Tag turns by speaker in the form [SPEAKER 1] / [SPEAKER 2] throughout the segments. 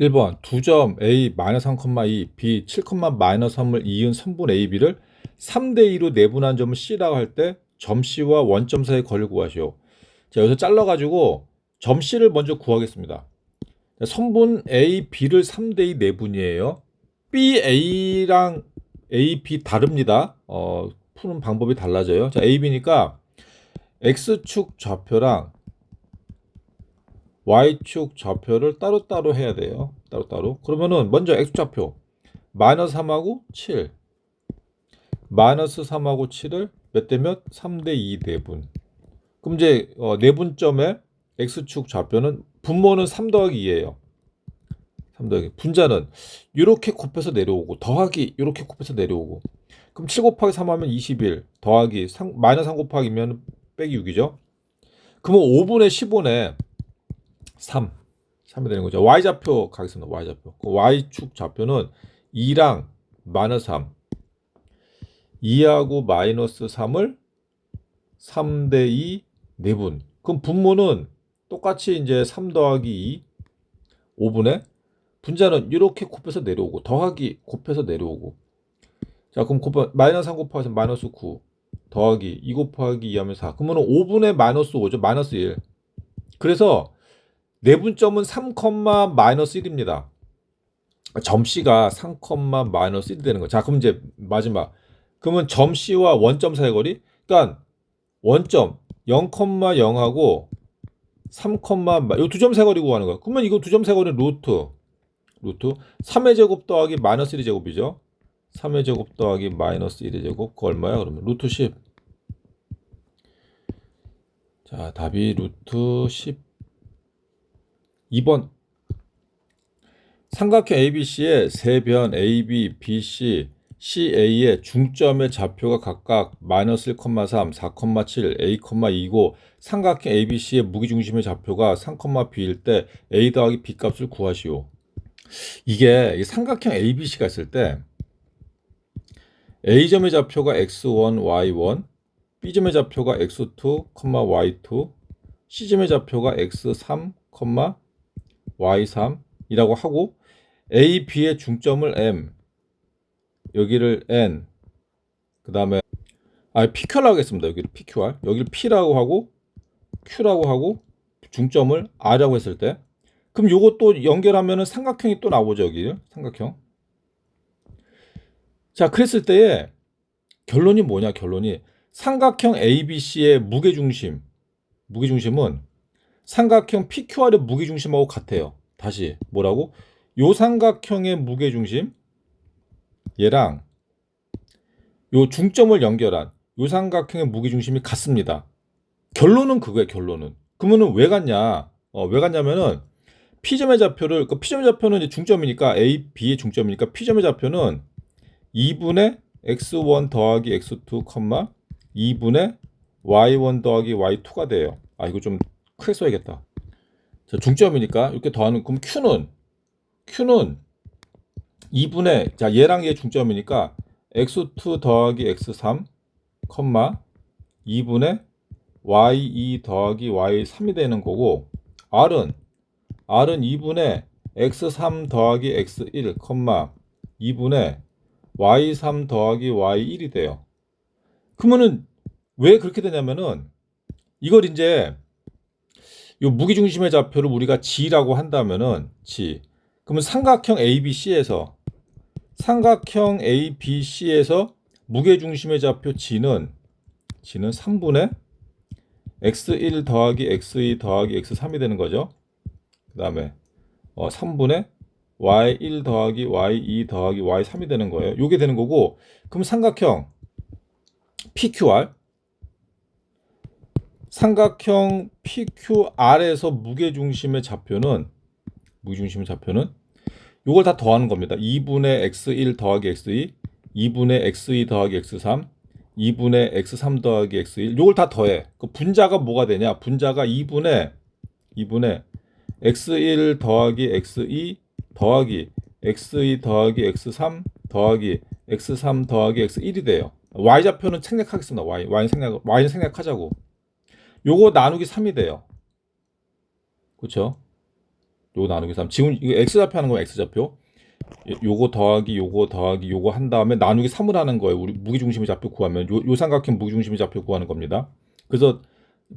[SPEAKER 1] 1번 두 점 A 마이너스 3,2, B 7, 마이너스 3을 이은 선분 A, B를 3대 2로 내분한 점을 C라고 할 때 점 C와 원점 사이의 거리를 구하시오. 자, 여기서 잘라 가지고 점 C를 먼저 구하겠습니다. 자, 선분 A, B를 3대 2 내분이에요. B, A랑 A, B 다릅니다. 어, 푸는 방법이 달라져요. 자, A, B니까 X축 좌표랑 Y축 좌표를 따로따로 해야 돼요. 따로따로. 그러면은 먼저 X좌표 마이너스 3하고 7 마이너스 3하고 7을 몇 대 몇? 3 대 2 내분. 그럼 이제 어, 내분점의 X축 좌표는 분모는 3 더하기 2예요. 3 더하기 분자는 이렇게 곱해서 내려오고 더하기 이렇게 곱해서 내려오고 그럼 7 곱하기 3 하면 21 더하기 3, 마이너스 3 곱하기면 빼기 6이죠. 그러면 5분의 15네 3. 3이 되는 거죠. y좌표 가겠습니다. y좌표. 그 y축 좌표는 2랑 마이너스 3. 2하고 마이너스 3을 3대 2 내분. 그럼 분모는 똑같이 이제 3 더하기 2 5분의 분자는 이렇게 곱해서 내려오고 더하기 곱해서 내려오고 자 그럼 곱하 마이너스 3 곱하기 마이너스 9 더하기 2 곱하기 2 하면 4 그러면 5분의 마이너스 5죠 마이너스 1 그래서 내분점은 3, 마이너스 1입니다. 점 C가 3, 마이너스 1이 되는 거죠. 자, 그럼 이제 마지막. 그러면 점 C와 원점 사이 거리? 그러니까 원점 0,0하고 3, 이두 점 사이 거리 구하는 거야. 그러면 이거 두 점 사이 거리 루트 루트 3의 제곱 더하기 마이너스 1의 제곱이죠. 3의 제곱 더하기 마이너스 1의 제곱 그거 얼마야? 그러면 루트 10. 자, 답이 루트 10 2번 삼각형 ABC의 세 변 AB, BC, CA의 중점의 좌표가 각각 마이너스 1,3, 4,7, A,2고 삼각형 ABC의 무기중심의 좌표가 3,B일 때 A 더하기 B 값을 구하시오. 이게 삼각형 ABC가 있을 때 A점의 좌표가 x1, y1, B점의 좌표가 x2, y2, C점의 좌표가 x3, y3이라고 하고 A, B의 중점을 M 여기를 N 그 다음에 아 PQ라고 하겠습니다. 여기를 PQR 여기를 P라고 하고 Q라고 하고 중점을 R라고 했을 때. 그럼 또 연결하면은 삼각형이 또 나오죠 여기. 삼각형. 자 그랬을 때에 결론이 뭐냐 결론이? 삼각형 ABC의 무게중심. 무게중심은 삼각형 PQR의 무게중심하고 같아요. 다시 뭐라고? 요 삼각형의 무게중심 얘랑 요 중점을 연결한 요 삼각형의 무게중심이 같습니다. 결론은 그거예요. 결론은. 그러면은 왜 같냐? 어, 왜 같냐면은 P점의 좌표를 그 P점의 좌표는 이제 중점이니까 A, B의 중점이니까 P점의 좌표는 2분의 x1 더하기 x2, 2분의 y1 더하기 y2가 돼요. 아 이거 좀 크게 써야겠다. 자, 중점이니까 이렇게 더하는 그럼 Q는 Q는 2분의 자 얘랑 얘 중점이니까 x2 더하기 x3, 2분의 y2 더하기 y3이 되는 거고 R은 R은 2분의 x3 더하기 x1, 2분의 y3 더하기 y1이 돼요. 그러면은 왜 그렇게 되냐면은 이걸 이제 이 무기 중심의 좌표를 우리가 G라고 한다면은 G. 그러면 삼각형 ABC에서 삼각형 ABC에서 무게 중심의 좌표 G는 G는 3분의 x1 더하기 x2 더하기 x3이 되는 거죠. 그 다음에 어, 3분의 y1 더하기 y2 더하기 y3이 되는 거예요. 요게 되는 거고 그럼 삼각형 PQR 삼각형 PQR에서 무게중심의 좌표는 무게중심의 좌표는 이걸 다 더하는 겁니다. 2분의 x1 더하기 x2, 2분의 x2 더하기 x3, 2분의 x3 더하기 x1 이걸 다 더해. 그 분자가 뭐가 되냐? 분자가 2분의 2분의 x1 더하기 x2 더하기 x2 더하기 x3 더하기 x3 더하기 x1이 돼요. y 좌표는 생략하겠습니다. y y 생략 y는 생략하자고. 요거 나누기 3이 돼요. 그렇죠? 요거 나누기 3. 지금 이거 x좌표 하는 거면 x좌표. 요- 요거 더하기 요거 더하기 요거 한 다음에 나누기 3을 하는 거예요. 우리 무게중심의 좌표 구하면 요, 요 삼각형 무게중심의 좌표 구하는 겁니다. 그래서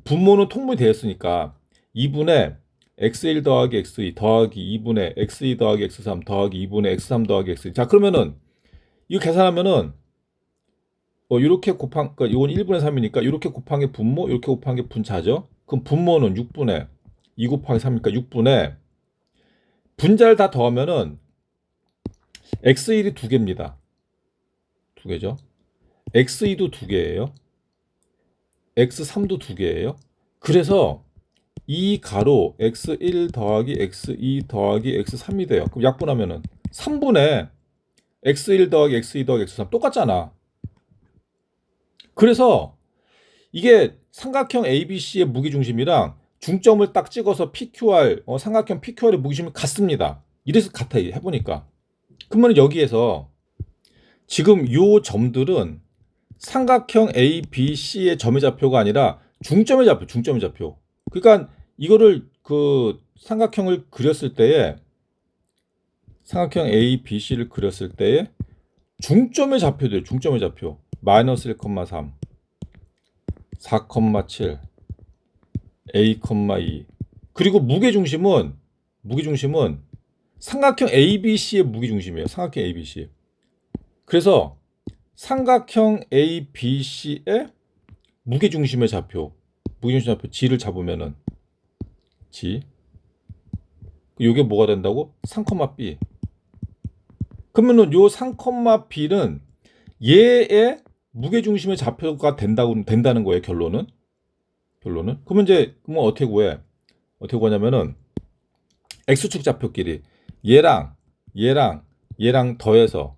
[SPEAKER 1] 분모는 통분이 되었으니까 2분의 x1 더하기 x2 더하기 2분의 x2 더하기 x3 더하기 2분의 x3 더하기 x2 자 그러면은 이거 계산하면은 어 이렇게 곱한 그러니까 이건 1분의 3이니까 이렇게 곱한 게 분모 이렇게 곱한 게 분자죠? 그럼 분모는 6분의 2 곱하기 3이니까 6분의 분자를 다 더하면은 x1이 두 개입니다. 두 개죠? x2도 두 개예요. x3도 두 개예요. 그래서 이 가로 x1 더하기 x2 더하기 x3이 돼요. 그럼 약분하면은 3분의 x1 더하기 x2 더하기 x3 똑같잖아. 그래서 이게 삼각형 ABC의 무게중심이랑 중점을 딱 찍어서 PQR 어, 삼각형 PQR의 무게중심이 같습니다. 이래서 같아 해보니까. 그러면 여기에서 지금 요 점들은 삼각형 ABC의 점의 좌표가 아니라 중점의 좌표, 중점의 좌표. 그러니까 이거를 그 삼각형을 그렸을 때에 삼각형 A, B, C를 그렸을 때에 중점의 좌표들, 중점의 좌표. 마이너스 1,3, 4,7, A,2. 그리고 무게 중심은 무게 중심은 삼각형 ABC의 무게 중심이에요. 삼각형 ABC. 그래서 삼각형 ABC의 무게 중심의 좌표, 무게 중심 좌표 G를 잡으면은 G. 요게 뭐가 된다고? 3,B. 그러면은 요 3,B는 얘의 무게 중심의 좌표가 된다고 된다는 거예요, 결론은. 결론은. 그러면 이제 그러면 어떻게 구해? 어떻게 구하냐면은 x축 좌표끼리 얘랑 얘랑 얘랑 더해서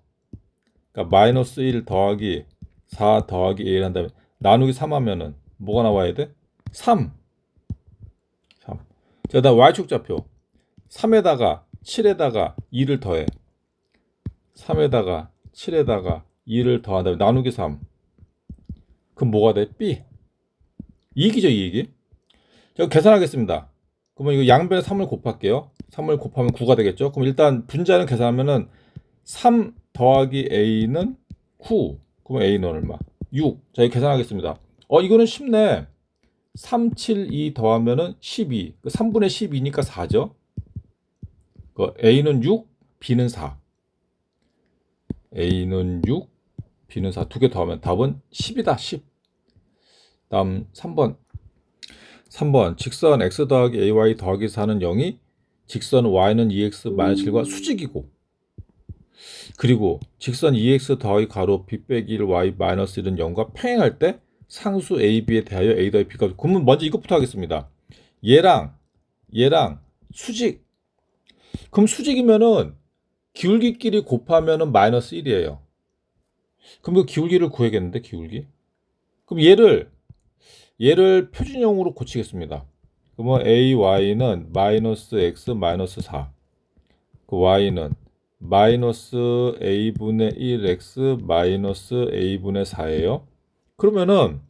[SPEAKER 1] 그러니까 마이너스 1 더하기 4 더하기 1 한다면 나누기 3 하면은 뭐가 나와야 돼? 3. 3. 자, 다음 y축 좌표. 3에다가 7에다가 2를 더해. 3에다가 7에다가 2를 더한다면 나누기 3. 그럼 뭐가 돼? b. 이익이죠, 이익이. 자, 계산하겠습니다. 그러면 이거 양변에 3을 곱할게요. 3을 곱하면 9가 되겠죠? 그럼 일단 분자는 계산하면은 3 더하기 a는 9. 그러면 a는 얼마? 6. 자, 이거 계산하겠습니다. 어, 이거는 쉽네. 3, 7, 2 더하면은 12. 그 3분의 12니까 4죠. 그 A는 6, B는 4. A는 6, B는 4. 두 개 더하면 답은 10이다. 10. 다음 3번. 3번. 직선 x 더하기 ay 더하기 4는 0이 직선 y는 2x 7과 수직이고 그리고 직선 2x 더하기 가로 b 빼기 1 y 마이너스 1은 0과 평행할 때 상수 a, b에 대하여 a 더하기 b가 그러면 먼저 이것부터 하겠습니다. 얘랑 얘랑 수직 그럼 수직이면은 기울기끼리 곱하면은 마이너스 1이에요. 그럼 그 기울기를 구해야겠는데 기울기? 그럼 얘를 얘를 표준형으로 고치겠습니다. 그러면 a, y는 마이너스 x 마이너스 4. 그 y는 마이너스 a분의 1x 마이너스 a분의 4예요. 그러면은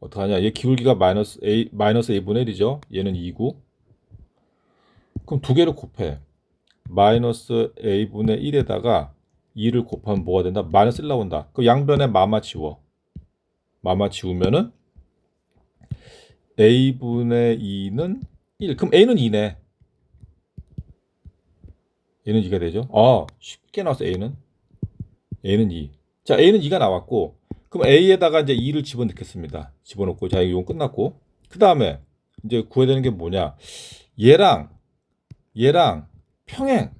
[SPEAKER 1] 어떡하냐? 얘 기울기가 마이너스 a 마이너스 a분의 1이죠. 얘는 2고. 그럼 두 개를 곱해. 마이너스 a분의 1에다가 2를 곱하면 뭐가 된다? 마이너스 1 나온다. 그 양변에 마마 지워. 마마 지우면은 a분의 2는 1. 그럼 a는 2네. 얘는 2가 되죠. 아, 쉽게 나왔어 a는. a는 2. 자, a는 2가 나왔고 그럼 a에다가 이제 2를 집어넣겠습니다. 집어넣고 자, 이건 끝났고. 그 다음에 이제 구해야 되는 게 뭐냐? 얘랑 얘랑 평행.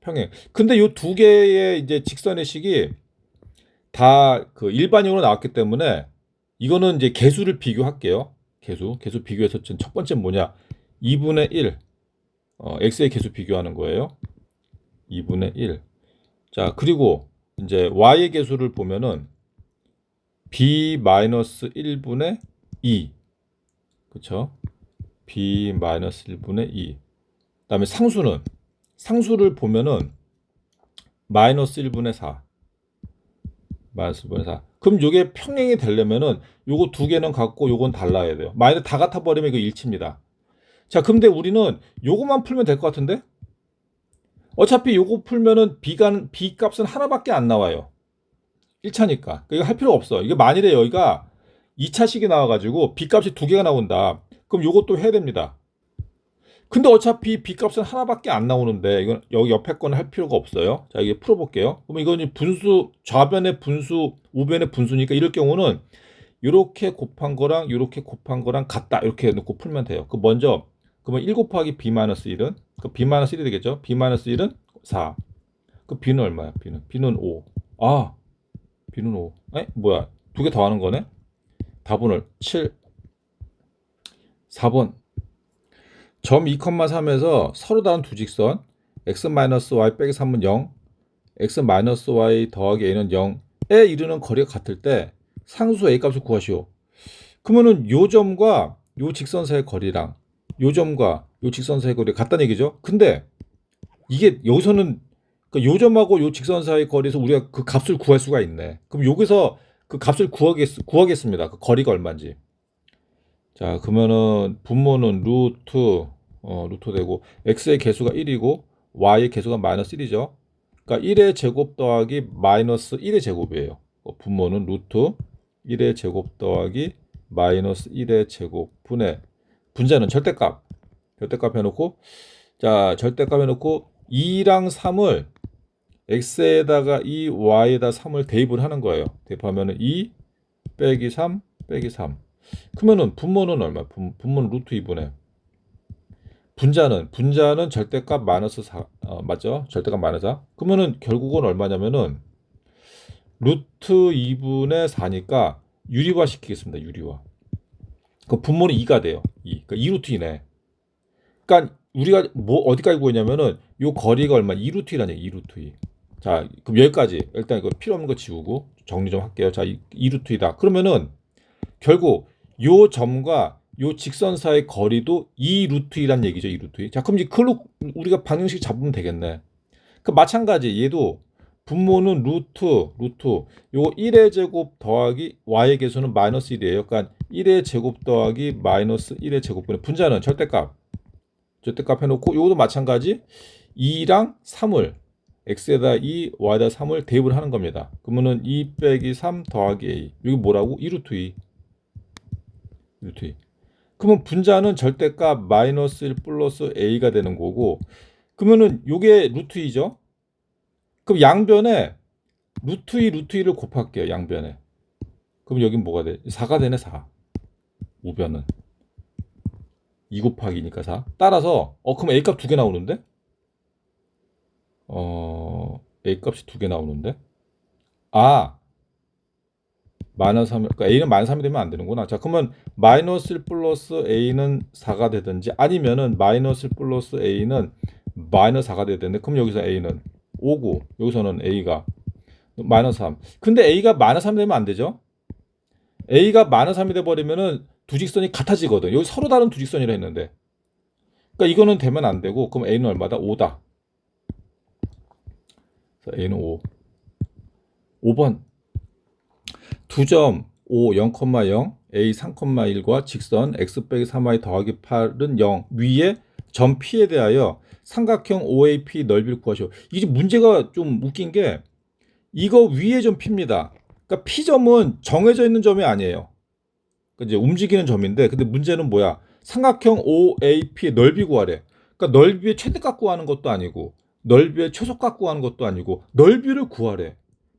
[SPEAKER 1] 평행. 근데 요 두 개의 이제 직선의 식이 다 그 일반형으로 나왔기 때문에 이거는 이제 개수를 비교할게요. 개수. 개수 비교해서 첫 번째 뭐냐? 2분의 1. 어, x의 개수 비교하는 거예요. 2분의 1. 자, 그리고 이제 y의 개수를 보면은 b 마이너스 1분의 2. 그쵸? b 마이너스 1분의 2. 그 다음에 상수는 상수를 보면은 마이너스 1분의 4. 마이너스 1분의 4. 그럼 요게 평행이 되려면은 요거 두 개는 같고 요건 달라야 돼요. 만약에 다 같아 버리면 이거 일치입니다. 자, 근데 우리는 요거만 풀면 될 것 같은데? 어차피 요거 풀면은 B가, B 값은 하나밖에 안 나와요. 1차니까. 이거 할 필요 없어. 이게 만일에 여기가 2차식이 나와가지고 B 값이 두 개가 나온다. 그럼 요것도 해야 됩니다. 근데 어차피 B 값은 하나밖에 안 나오는데 이건 여기 옆에 거는 할 필요가 없어요. 자, 이게 풀어볼게요. 그럼 이거는 분수, 좌변의 분수, 우변의 분수니까 이럴 경우는 이렇게 곱한 거랑 이렇게 곱한 거랑 같다. 이렇게 놓고 풀면 돼요. 그 먼저 그러면 1 곱하기 B-1은 그 B-1이 되겠죠? B-1은 4. 그 B는 얼마야? B는 B는 5. 아, B는 5. 에? 뭐야? 두 개 더 하는 거네? 답은 7. 4번. 점 2,3에서 서로 다른 두 직선 x-y 빼기 3은 0, x-y 더하기 a는 0에 이르는 거리가 같을 때 상수 a 값을 구하시오. 그러면은 요 점과 요 직선 사이의 거리랑 요 점과 요 직선 사이의 거리가 같다는 얘기죠. 근데 이게 여기서는 그요 점하고 요 직선 사이의 거리에서 우리가 그 값을 구할 수가 있네. 그럼 여기서 그 값을 구하겠, 구하겠습니다. 그 거리가 얼마인지. 자, 그러면은 분모는 루트 어, 루트 되고 x의 개수가 1이고 y의 개수가 마이너스 1이죠. 그러니까 1의 제곱 더하기 마이너스 1의 제곱이에요. 어, 분모는 루트 1의 제곱 더하기 마이너스 1의 제곱 분의 분자는 절대값. 절대값 해놓고 자 절대값 해놓고 2랑 3을 x에다가 2, y에다 3을 대입을 하는 거예요. 대입하면은 2 빼기 3 빼기 3. 그러면은 분모는 얼마? 분, 분모는 루트 2분의 분자는 분자는 절대값 마이너스 4 어, 맞죠? 절대값 마이너스 4. 그러면은 결국은 얼마냐면은 루트 2분의 4니까 유리화 시키겠습니다. 유리화. 그 분모는 2가 돼요. 2. 그러니까 2루트 2네. 그러니까 우리가 뭐 어디까지 구했냐면은 요 거리가 얼마? 2루트 2라는 얘기. 2루트 2. 자, 그럼 여기까지 일단 이거 필요 없는 거 지우고 정리 좀 할게요. 자, 2루트 2다. 그러면은 결국 요 점과 요 직선 사이의 거리도 2루트 2란 얘기죠. 2루트 2. 자, 그럼 이제 그걸로 우리가 방정식 잡으면 되겠네. 그 마찬가지 얘도 분모는 루트 루트 요 1의 제곱 더하기 y의 개수는 마이너스 1이에요. 그러니까 1의 제곱 더하기 마이너스 1의 제곱분의 분자는 절대값 절대값 해놓고 요것도 마찬가지 2랑 3을 x에다 2, y에다 3을 대입을 하는 겁니다. 그러면은 2 빼기 3 더하기 a 여기 뭐라고? 2루트 2 루트 2 그러면 분자는 절대값 마이너스 1 플러스 a가 되는 거고 그러면은 요게 루트 2죠? 그럼 양변에 루트 2 루트 2를 곱할게요. 양변에. 그럼 여긴 뭐가 돼? 4가 되네 4. 우변은 2 곱하기니까 4. 따라서 어 그럼 a 값 두 개 나오는데? 어 a 값이 두 개 나오는데? 아 마이너스 3, 그러니까 a는 마이너스 3이 되면 안 되는구나. 자, 그러면 마이너스 1 플러스 a는 4가 되든지 아니면은 마이너스 1 플러스 a는 마이너스 4가 되는데 그럼 여기서 a는 5고 여기서는 a가 마이너스 3. 근데 a가 마이너스 3이 되면 안 되죠? a가 마이너스 3이 돼 버리면은 두 직선이 같아지거든. 여기 서로 다른 두 직선이라 했는데. 그러니까 이거는 되면 안 되고 그럼 a는 얼마다? 5다. 그래서 a는 5. 5번 두점 5, 0,0, a 3,1과 직선 x 빼기 3y 더하기 8은 0 위에 점 P에 대하여 삼각형 OAP 넓이를 구하시오. 이게 문제가 좀 웃긴 게 이거 위에 점 P입니다. 그러니까 P점은 정해져 있는 점이 아니에요. 그러니까 이제 움직이는 점인데 근데 문제는 뭐야? 삼각형 OAP의 넓이 구하래. 그러니까 넓이의 최대값 구하는 것도 아니고 넓이의 최소값 구하는 것도 아니고 넓이를 구하래.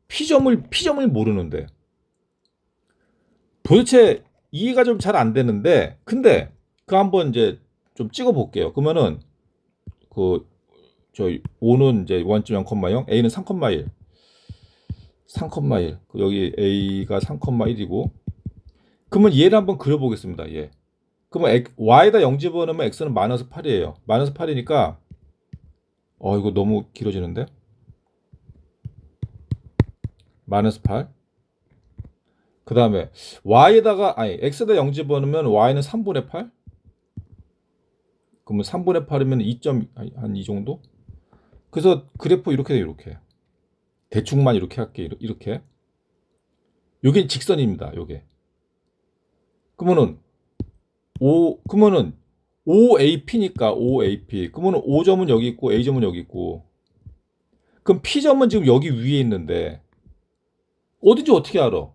[SPEAKER 1] P점을 P점을 모르는데 도대체 이해가 좀 잘 안 되는데 근데 그 한번 이제 좀 찍어 볼게요. 그러면은 그 저희 5는 이제 1.0,0, a는 3,1. 3,1. 여기 a가 3,1이고 그러면 얘를 한번 그려 보겠습니다. 얘. 그러면 y에다 0 집어넣으면 x는 마이너스 8이에요. 마이너스 8이니까 어 이거 너무 길어지는데? 마이너스 8. 그 다음에 y에다가 아니 x에다 0 집어넣으면 y는 3분의 8. 그러면 3분의 8이면 2점 한이 정도? 그래서 그래프 이렇게 돼 이렇게. 대충만 이렇게 할게 이렇게. 요게 직선입니다. 요게. 그러면은 5 그러면은 OAP니까 OAP. 그러면 O점은 여기 있고 A점은 여기 있고. 그럼 P점은 지금 여기 위에 있는데 어딘지 어떻게 알아?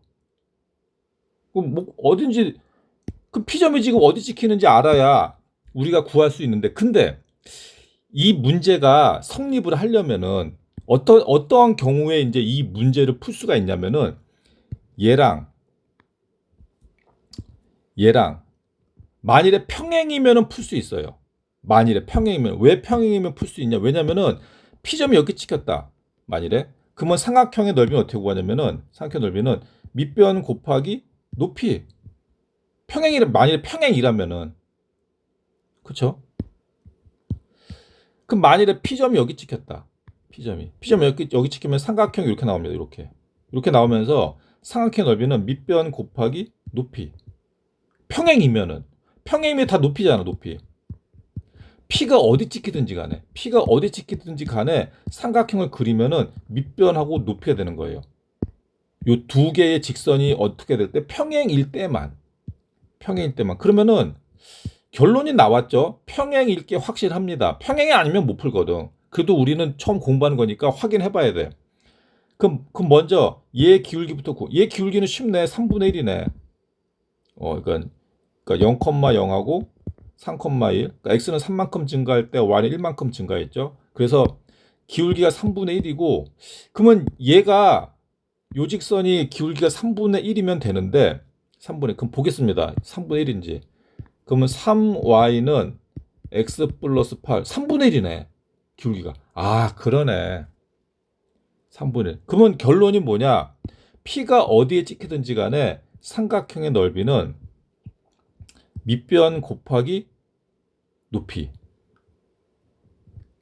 [SPEAKER 1] 그럼 뭐 어딘지 그 P점이 지금 어디 찍히는지 알아야 우리가 구할 수 있는데 근데 이 문제가 성립을 하려면은 어떤 어떠한 경우에 이제 이 문제를 풀 수가 있냐면은 얘랑 얘랑 만일에 평행이면은 풀 수 있어요. 만일에 평행이면 왜 평행이면 풀 수 있냐? 왜냐면은 P점이 여기 찍혔다. 만일에 그러면 삼각형의 넓이는 어떻게 구하냐면은 삼각형 넓이는 밑변 곱하기 높이 평행이라 만일에 평행이라면은 그쵸? 그럼 만일에 P점이 여기 찍혔다. P점이 P점이 여기 여기 찍히면 삼각형이 이렇게 나옵니다. 이렇게 이렇게 나오면서 삼각형 넓이는 밑변 곱하기 높이 평행이면은 평행이면 다 높이잖아 높이 P가 어디 찍히든지 간에 P가 어디 찍히든지 간에 삼각형을 그리면은 밑변하고 높이가 되는 거예요. 요 두 개의 직선이 어떻게 될 때 평행일 때만 평행일 때만 그러면은 결론이 나왔죠. 평행일 게 확실합니다. 평행이 아니면 못 풀거든. 그래도 우리는 처음 공부하는 거니까 확인해 봐야 돼. 그럼, 그럼 먼저 얘 기울기부터 구. 얘 기울기는 쉽네. 3분의 1이네. 어, 그러니까, 그러니까 0,0하고 3,1. 그러니까 x는 3만큼 증가할 때 y는 1만큼 증가했죠. 그래서 기울기가 3분의 1이고 그러면 얘가 요 직선이 기울기가 3분의 1이면 되는데 3분의 그럼 보겠습니다. 3분의 1인지. 그러면 3y는 x 플러스 8 3분의 1이네. 기울기가. 아, 그러네. 3분의 1. 그러면 결론이 뭐냐? P가 어디에 찍히든지 간에 삼각형의 넓이는 밑변 곱하기 높이.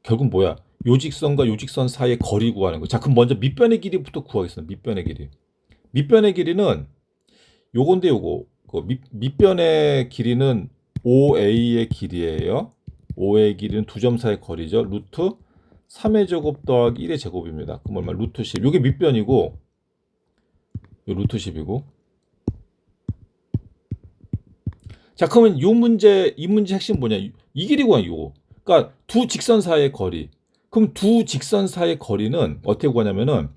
[SPEAKER 1] 결국 뭐야? 요 직선과 요 직선 사이의 거리 구하는 거. 자, 그럼 먼저 밑변의 길이부터 구하겠습니다. 밑변의 길이. 밑변의 길이는 요건데 요거. 그 밑, 밑변의 길이는 OA의 길이에요. OA의 길이는 두 점 사이의 거리죠. 루트 3의 제곱 더하기 1의 제곱입니다. 그럼 얼마? 루트 10. 요게 밑변이고 요 루트 10이고 자, 그러면 요 문제 이 문제 핵심 뭐냐? 이 길이 구하 요거. 그러니까 두 직선 사이의 거리. 그럼 두 직선 사이의 거리는 어떻게 구하냐면은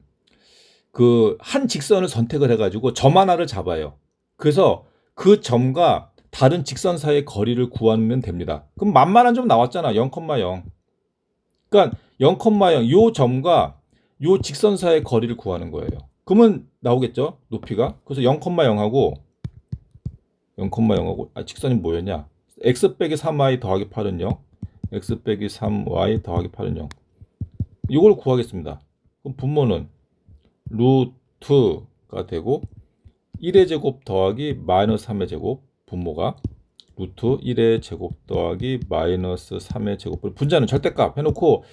[SPEAKER 1] 그 한 직선을 선택을 해가지고 점 하나를 잡아요. 그래서 그 점과 다른 직선 사이의 거리를 구하면 됩니다. 그럼 만만한 점 나왔잖아. 0,0. 그러니까 0,0 요 점과 요 직선 사이의 거리를 구하는 거예요. 그러면 나오겠죠? 높이가. 그래서 0,0하고 0,0하고 아 직선이 뭐였냐? x 빼기 3y 더하기 8은 0. x 빼기 3y 더하기 8은 0. 이걸 구하겠습니다. 그럼 분모는 루트가 되고 1의 제곱 더하기 마이너스 3의 제곱 분모가 루트 1의 제곱 더하기 마이너스 3의 제곱 분자는 절대값 해놓고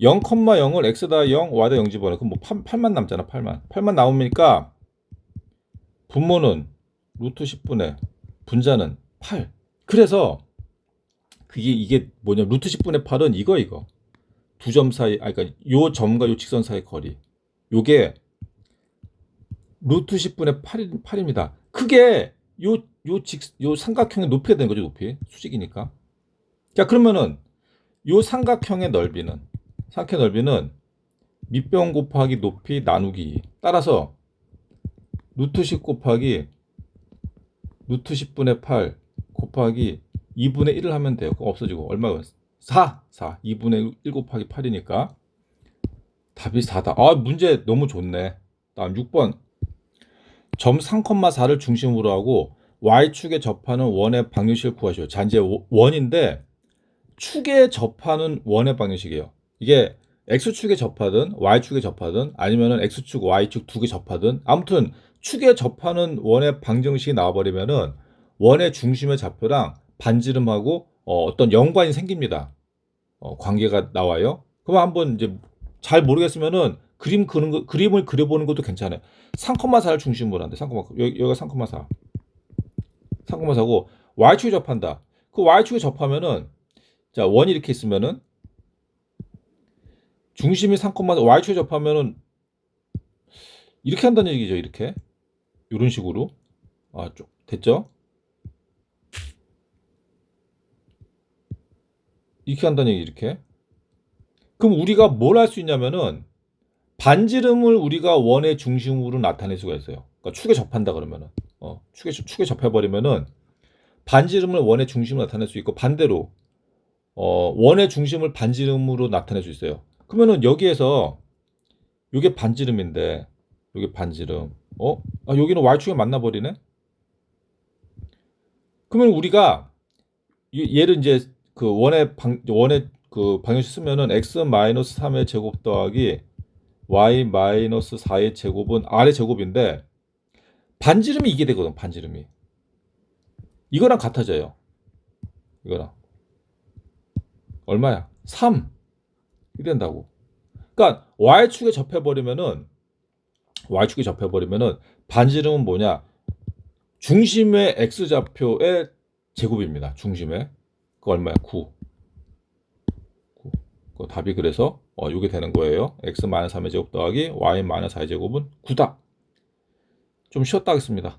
[SPEAKER 1] 0,0을 x다 0, y다 0 집어넣어. 그럼 뭐 8, 8만 남잖아 8만. 8만 나오니까? 분모는 루트 10분의 분자는 8 그래서 그게 이게 뭐냐 루트 10분의 8은 이거 이거 두 점 사이 아 그러니까 요 점과 요 직선 사이 거리 요게 루트 10분의 8, 8입니다 그게 요 요 직, 요 삼각형의 높이가 되는 거죠, 높이. 수직이니까. 자, 그러면은 요 삼각형의 넓이는 삼각형 넓이는 밑변 곱하기 높이 나누기. 따라서 루트 10 곱하기 루트 10분의 8 곱하기 2분의 1을 하면 돼요. 그럼 없어지고 얼마가 4. 4. 2분의 1 곱하기 8이니까 답이 4다. 아, 문제 너무 좋네. 다음 6번. 점 3,4를 중심으로 하고 y축에 접하는 원의 방정식을 구하시오. 자, 이제 원인데 축에 접하는 원의 방정식이에요. 이게 x축에 접하든 y축에 접하든 아니면은 x축, y축 두 개 접하든 아무튼 축에 접하는 원의 방정식이 나와버리면은 원의 중심의 좌표랑 반지름하고 어, 떤 연관이 생깁니다. 어, 관계가 나와요. 그럼 한번 이제 잘 모르겠으면은 그림 그는 거, 그림을 그려보는 것도 괜찮아요. 3,4를 중심으로 한대. 3, 여기, 여기가 3,4. 3,4고 y축에 접한다. 그 y축에 접하면은 자 원이 이렇게 있으면은 중심이 3,4 y축에 접하면은 이렇게 한다는 얘기죠. 이렇게 이런 식으로 아 좀 됐죠? 이렇게 간다는 얘기 이렇게. 그럼 우리가 뭘 할 수 있냐면은 반지름을 우리가 원의 중심으로 나타낼 수가 있어요. 그러니까 축에 접한다 그러면은 어, 축에 축에 접해 버리면은 반지름을 원의 중심으로 나타낼 수 있고 반대로 어, 원의 중심을 반지름으로 나타낼 수 있어요. 그러면은 여기에서 이게 반지름인데 여기 반지름. 어? 아, 여기는 y축에 만나 버리네. 그러면 우리가 이- 얘를 이제 그 원의 방 원의 그 방정식 쓰면은 x 마이너스 3의 제곱 더하기 y 마이너스 4의 제곱은 r의 제곱인데 반지름이 이게 되거든 반지름이. 이거랑 같아져요. 이거랑. 얼마야? 3 이렇게 된다고. 그러니까 y축에 접해 버리면은 y축에 접해 버리면은 반지름은 뭐냐? 중심의 x좌표의 제곱입니다 중심의 그 얼마야 9그 답이 그래서 어, 이게 되는 거예요. x 마이너스 3의 제곱 더하기 y 마이너스 4의 제곱은 9다. 좀 쉬었다 하겠습니다.